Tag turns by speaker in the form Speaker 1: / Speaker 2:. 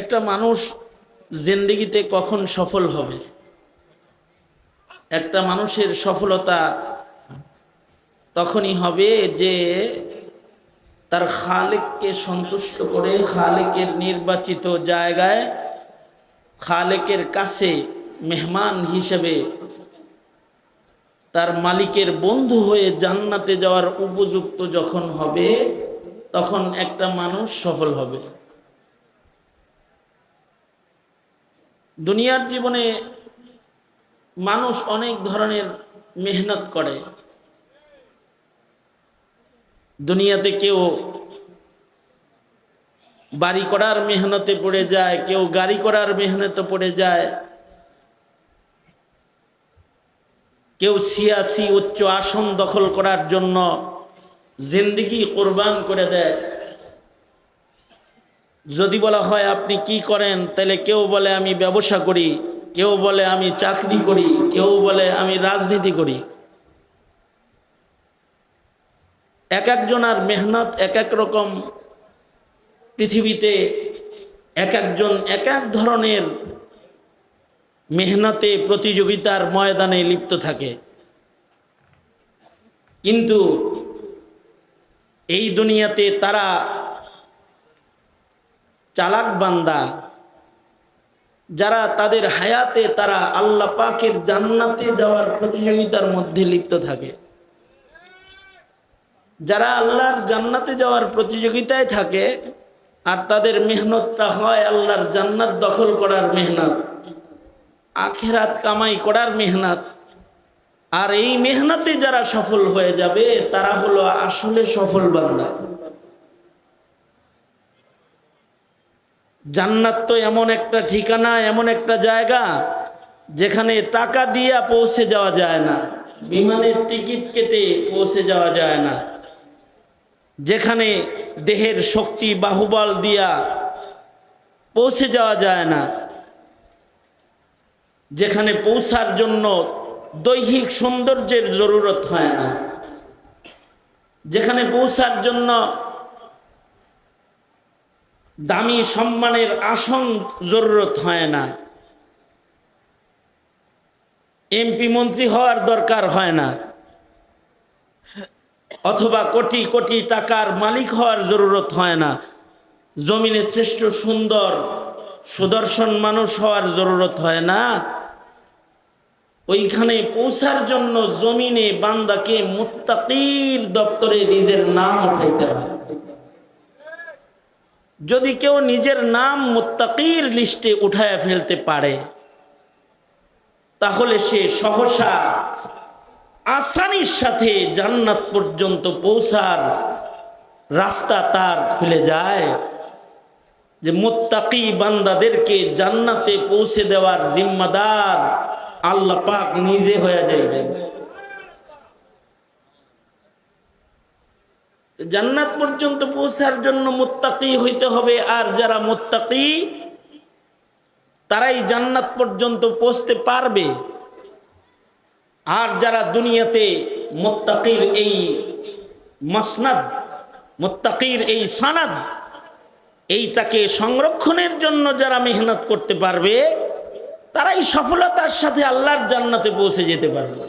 Speaker 1: একটা মানুষ জিন্দিগিতে কখন সফল হবে? একটা মানুষের সফলতা তখনই হবে যে তার খালেককে সন্তুষ্ট করে খালেকের নির্বাচিত জায়গায় খালেকের কাছে মেহমান হিসেবে তার মালিকের বন্ধু হয়ে জান্নাতে যাওয়ার উপযুক্ত যখন হবে, তখন একটা মানুষ সফল হবে। দুনিয়ার জীবনে মানুষ অনেক ধরনের মেহনত করে। দুনিয়াতে কেউ বাড়ি করার মেহনতে পড়ে যায়, কেউ গাড়ি করার মেহনতে পড়ে যায়, কেউ সিয়াসি উচ্চ আসন দখল করার জন্য জিন্দিগি কোরবান করে দেয়। যদি বলা হয় আপনি কি করেন, তাহলে কেউ বলে আমি ব্যবসা করি, কেউ বলে আমি চাকরি করি, কেউ বলে আমি রাজনীতি করি। এক একজনার মেহনত এক এক রকম পৃথিবীতে এক একজন এক এক ধরনের মেহনতে প্রতিযোগিতার ময়দানে লিপ্ত থাকে। কিন্তু এই দুনিয়াতে তারা চালাক বান্দা। যারা তাদের হায়াতে তারা আল্লাহ পাকের জান্নাতে যাওয়ার প্রতিযোগিতার মধ্যে লিপ্ত থাকে। যারা আল্লাহর জান্নাতে যাওয়ার প্রতিযোগিতায় থাকে আর তাদের মেহনতটা হয় আল্লাহর জান্নাত দখল করার মেহনত, আখেরাত কামাই করার মেহনত, আর এই মেহনতে যারা সফল হয়ে যাবে তারা হলো আসলে সফল বান্দা। জান্নাত তো এমন একটা ঠিকানা, এমন একটা জায়গা যেখানে টাকা দিয়ে পৌঁছে যাওয়া যায় না, বিমানের টিকিট কেটে পৌঁছে যাওয়া যায় না, যেখানে দেহের শক্তি বাহুবল দিয়া পৌঁছে যাওয়া যায় না, যেখানে পৌঁছার জন্য দৈহিক সৌন্দর্যের জরুরত হয় না, যেখানে পৌঁছার জন্য দামি সম্মানের আসন জরুরত হয় না। এমপি মন্ত্রী হওয়ার দরকার হয় না। অথবা কোটি কোটি টাকার মালিক হওয়ার জরুরত হয় না। জমিনে শ্রেষ্ঠ সুন্দর, সুদর্শন মানুষ হওয়ার জরুরত হয় না। ওইখানে পৌঁছার জন্য জমিনে বান্দাকে মুত্তাকির দপ্তরে নিজের নাম উঠাইতে হয়। যদি কেউ নিজের নাম মুত্তাকির লিস্টে উঠায় ফেলতে পারে, তাহলে সে সহসা আসানির সাথে জান্নাত পর্যন্ত পৌঁছার রাস্তা তার খুলে যায়। যে মুত্তাকি বান্দাদেরকে জান্নাতে পৌঁছে দেওয়ার জিম্মাদার আল্লাহ পাক নিজে হয়ে যাইবেন। জান্নাত পর্যন্ত পৌঁছার জন্য মুত্তাকি হইতে হবে, আর যারা মুত্তাকি, তারাই জান্নাত পর্যন্ত পৌঁছতে পারবে। আর যারা দুনিয়াতে মোত্তাকির এই মসনাদ, মোত্তাকির এই সানাদ, এইটাকে সংরক্ষণের জন্য যারা মেহনত করতে পারবে, তারাই সফলতার সাথে আল্লাহর জান্নাতে পৌঁছে যেতে পারবে।